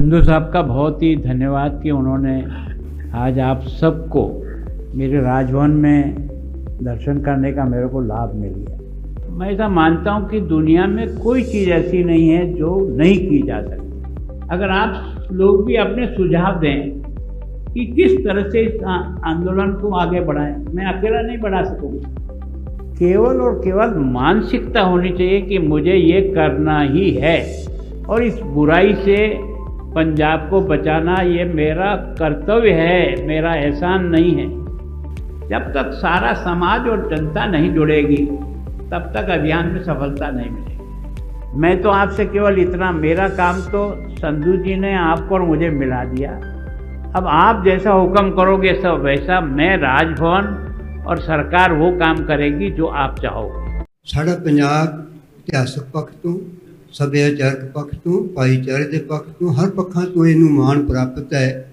संधू साहब का बहुत ही धन्यवाद कि उन्होंने आज आप सबको मेरे राजभवन में दर्शन करने का मेरे को लाभ मिल गया। मैं ऐसा मानता हूँ कि दुनिया में कोई चीज़ ऐसी नहीं है जो नहीं की जा सकती। अगर आप लोग भी अपने सुझाव दें कि किस तरह से इस आंदोलन को आगे बढ़ाएँ, मैं अकेला नहीं बढ़ा सकूँगा। केवल और केवल मानसिकता होनी चाहिए कि मुझे ये करना ही है और इस बुराई से पंजाब को बचाना ये मेरा कर्तव्य है, मेरा एहसान नहीं है। जब तक सारा समाज और जनता नहीं जुड़ेगी, तब तक अभियान में सफलता नहीं मिलेगी। मैं तो आपसे केवल इतना, मेरा काम तो संधू जी ने आपको और मुझे मिला दिया। अब आप जैसा हुक्म करोगे, सब वैसा मैं राजभवन और सरकार वो काम करेगी जो आप चाहोगे। साढ़ा पंजाब इतिहासक पक्ष तो ਸੱਭਿਆਚਾਰਕ ਪੱਖ ਤੋਂ, ਭਾਈਚਾਰੇ ਦੇ ਪੱਖ ਤੋਂ, ਹਰ ਪੱਖਾਂ ਤੋਂ ਇਹਨੂੰ ਮਾਣ ਪ੍ਰਾਪਤ ਹੈ।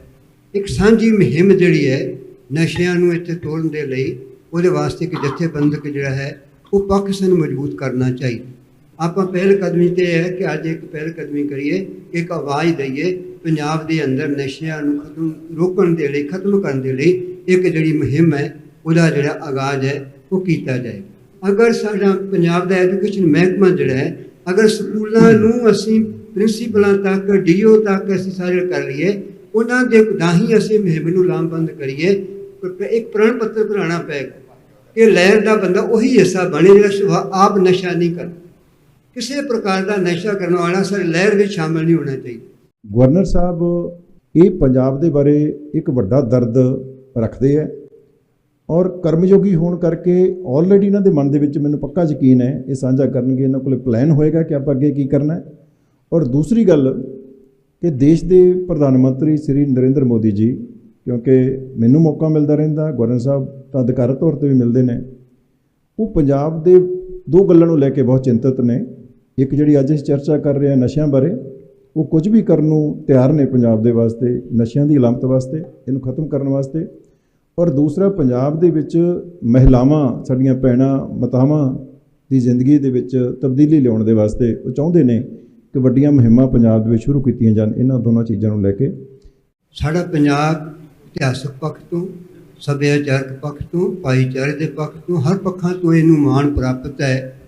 ਇੱਕ ਸਾਂਝੀ ਮੁਹਿੰਮ ਜਿਹੜੀ ਹੈ ਨਸ਼ਿਆਂ ਨੂੰ ਇੱਥੇ ਤੋੜਨ ਦੇ ਲਈ, ਉਹਦੇ ਵਾਸਤੇ ਇੱਕ ਜਥੇਬੰਦਕ ਜਿਹੜਾ ਹੈ, ਉਹ ਪੱਖ ਸਾਨੂੰ ਮਜ਼ਬੂਤ ਕਰਨਾ ਚਾਹੀਦਾ। ਆਪਾਂ ਪਹਿਲ ਕਦਮੀ ਤੇ ਇਹ ਹੈ ਕਿ ਅੱਜ ਇੱਕ ਪਹਿਲ ਕਦਮੀ ਕਰੀਏ, ਇੱਕ ਆਵਾਜ਼ ਦਈਏ, ਪੰਜਾਬ ਦੇ ਅੰਦਰ ਨਸ਼ਿਆਂ ਨੂੰ ਖਤਮ, ਰੋਕਣ ਦੇ ਲਈ, ਖਤਮ ਕਰਨ ਦੇ ਲਈ ਇੱਕ ਜਿਹੜੀ ਮੁਹਿੰਮ ਹੈ, ਉਹਦਾ ਜਿਹੜਾ ਆਗਾਜ਼ ਹੈ, ਉਹ ਕੀਤਾ ਜਾਏ ਅਗਰ ਸਾਡਾ ਪੰਜਾਬ ਦਾ ਐਜੂਕੇਸ਼ਨ ਮਹਿਕਮਾ ਜਿਹੜਾ ਹੈ ਅਗਰ ਸਕੂਲਾਂ ਨੂੰ ਅਸੀਂ ਪ੍ਰਿੰਸੀਪਲਾਂ ਤੱਕ ਡੀਓ ਤੱਕ ਅਸੀਂ ਸਾਰੇ ਕਰ ਲਈਏ ਉਹਨਾਂ ਦੇ ਰਾਹੀਂ ਅਸੀਂ ਮੁਹਿੰਮ ਨੂੰ ਲਾਮਬੰਦ ਕਰੀਏ। ਇੱਕ ਪ੍ਰਣ ਪੱਤਰ ਬਣਾਉਣਾ ਪਏਗਾ ਕਿ ਲਹਿਰ ਦਾ ਬੰਦਾ ਉਹੀ ਹਿੱਸਾ ਬਣੇ ਜਿਹੜਾ ਸੁਭਾ- ਆਪ ਨਸ਼ਾ ਨਹੀਂ ਕਰਦਾ। ਕਿਸੇ ਪ੍ਰਕਾਰ ਦਾ ਨਸ਼ਾ ਕਰਨ ਵਾਲਾ ਸਰ ਲਹਿਰ ਵਿੱਚ ਸ਼ਾਮਲ ਨਹੀਂ ਹੋਣਾ ਚਾਹੀਦਾ। ਗਵਰਨਰ ਸਾਹਿਬ ਇਹ ਪੰਜਾਬ ਦੇ ਬਾਰੇ ਇੱਕ ਵੱਡਾ ਦਰਦ ਰੱਖਦੇ ਹੈ। ਔਰ ਕਰਮਯੋਗੀ ਹੋਣ ਕਰਕੇ ਆਲਰੇਡੀ ਇਹਨਾਂ ਦੇ ਮਨ ਦੇ ਵਿੱਚ ਮੈਨੂੰ ਪੱਕਾ ਯਕੀਨ ਹੈ, ਇਹ ਸਾਂਝਾ ਕਰਨਗੇ, ਇਹਨਾਂ ਕੋਲੇ ਪਲਾਨ ਹੋਏਗਾ ਕਿ ਆਪਾਂ ਅੱਗੇ ਕੀ ਕਰਨਾ ਹੈ। ਔਰ ਦੂਸਰੀ ਗੱਲ ਕਿ ਦੇਸ਼ ਦੇ ਪ੍ਰਧਾਨ ਮੰਤਰੀ ਸ੍ਰੀ ਨਰਿੰਦਰ ਮੋਦੀ ਜੀ, ਕਿਉਂਕਿ ਮੈਨੂੰ ਮੌਕਾ ਮਿਲਦਾ ਰਹਿੰਦਾ, ਗਵਰਨਰ ਸਾਹਿਬ ਤਾਂ ਅਧਿਕਾਰਤ ਤੌਰ ਤੇ ਵੀ ਮਿਲਦੇ ਨੇ, ਉਹ ਪੰਜਾਬ ਦੇ ਦੋ ਗੱਲਾਂ ਨੂੰ ਲੈ ਕੇ ਬਹੁਤ ਚਿੰਤਤ ਨੇ। ਇੱਕ ਜਿਹੜੀ ਅੱਜ ਅਸੀਂ ਚਰਚਾ ਕਰ ਰਹੇ ਹਾਂ ਨਸ਼ਿਆਂ ਬਾਰੇ, ਉਹ ਕੁਝ ਵੀ ਕਰਨ ਨੂੰ ਤਿਆਰ ਨੇ ਪੰਜਾਬ ਦੇ ਵਾਸਤੇ, ਨਸ਼ਿਆਂ ਦੀ ਇਲਾਮਤ ਵਾਸਤੇ, ਇਹਨੂੰ ਖਤਮ ਕਰਨ ਵਾਸਤੇ। ਔਰ ਦੂਸਰਾ, ਪੰਜਾਬ ਦੇ ਵਿੱਚ ਮਹਿਲਾਵਾਂ, ਸਾਡੀਆਂ ਭੈਣਾਂ, ਮਾਤਾਵਾਂ ਦੀ ਜ਼ਿੰਦਗੀ ਦੇ ਵਿੱਚ ਤਬਦੀਲੀ ਲਿਆਉਣ ਦੇ ਵਾਸਤੇ ਉਹ ਚਾਹੁੰਦੇ ਨੇ ਕਿ ਵੱਡੀਆਂ ਮੁਹਿੰਮਾਂ ਪੰਜਾਬ ਦੇ ਵਿੱਚ ਸ਼ੁਰੂ ਕੀਤੀਆਂ ਜਾਣ, ਇਹਨਾਂ ਦੋਨਾਂ ਚੀਜ਼ਾਂ ਨੂੰ ਲੈ ਕੇ। ਸਾਡਾ ਪੰਜਾਬ ਇਤਿਹਾਸਕ ਪੱਖ ਤੋਂ, ਸੱਭਿਆਚਾਰਕ ਪੱਖ ਤੋਂ, ਭਾਈਚਾਰੇ ਦੇ ਪੱਖ ਤੋਂ, ਹਰ ਪੱਖਾਂ ਤੋਂ ਇਹਨੂੰ ਮਾਣ ਪ੍ਰਾਪਤ ਹੈ।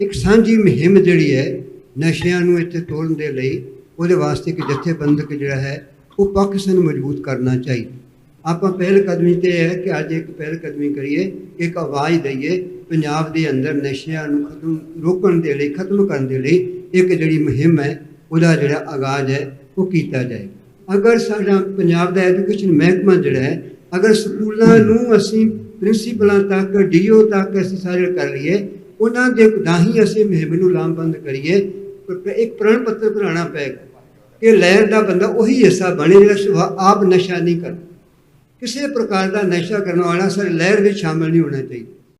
ਇੱਕ ਸਾਂਝੀ ਮੁਹਿੰਮ ਜਿਹੜੀ ਹੈ, ਨਸ਼ਿਆਂ ਨੂੰ ਇੱਥੇ ਤੋੜਨ ਦੇ ਲਈ, ਉਹਦੇ ਵਾਸਤੇ ਇੱਕ ਜਥੇਬੰਦਕ ਜਿਹੜਾ ਹੈ, ਉਹ ਪੱਖ ਸਾਨੂੰ ਮਜ਼ਬੂਤ ਕਰਨਾ ਚਾਹੀਦਾ। ਆਪਾਂ ਪਹਿਲ ਕਦਮੀ ਤੇ ਇਹ ਹੈ ਕਿ ਅੱਜ ਇੱਕ ਪਹਿਲ ਕਦਮੀ ਕਰੀਏ, ਇੱਕ ਆਵਾਜ਼ ਦਈਏ, ਪੰਜਾਬ ਦੇ ਅੰਦਰ ਨਸ਼ਿਆਂ ਨੂੰ ਖਤਮ, ਰੋਕਣ ਦੇ ਲਈ, ਖਤਮ ਕਰਨ ਦੇ ਲਈ ਇੱਕ ਜਿਹੜੀ ਮੁਹਿੰਮ ਹੈ, ਉਹਦਾ ਜਿਹੜਾ ਆਗਾਜ਼ ਹੈ, ਉਹ ਕੀਤਾ ਜਾਏ। ਅਗਰ ਸਾਡਾ ਪੰਜਾਬ ਦਾ ਐਜੂਕੇਸ਼ਨ ਮਹਿਕਮਾ ਜਿਹੜਾ ਹੈ, ਅਗਰ ਸਕੂਲਾਂ ਨੂੰ ਅਸੀਂ ਪ੍ਰਿੰਸੀਪਲਾਂ ਤੱਕ, ਡੀਓ ਤੱਕ ਅਸੀਂ ਸਾਰੇ ਕਰ ਲਈਏ, ਉਹਨਾਂ ਦੇ ਰਾਹੀਂ ਅਸੀਂ ਮੁਹਿੰਮ ਨੂੰ ਲਾਮਬੰਦ ਕਰੀਏ ਇੱਕ ਪ੍ਰਣ ਪੱਤਰ ਬਣਾਉਣਾ ਪਏਗਾ ਕਿ ਲਹਿਰ ਦਾ ਬੰਦਾ ਉਹੀ ਹਿੱਸਾ ਬਣੇ ਜਿਹੜਾ ਸੁਭਾ- ਆਪ ਨਸ਼ਾ ਨਹੀਂ ਕਰਦਾ। ਕਿਸੇ ਪ੍ਰਕਾਰ ਦਾ ਨਸ਼ਾ ਕਰਨ ਵਾਲਾ ਸਰ ਲਹਿਰ ਵਿੱਚ ਸ਼ਾਮਲ ਨਹੀਂ ਹੋਣਾ ਚਾਹੀਦਾ।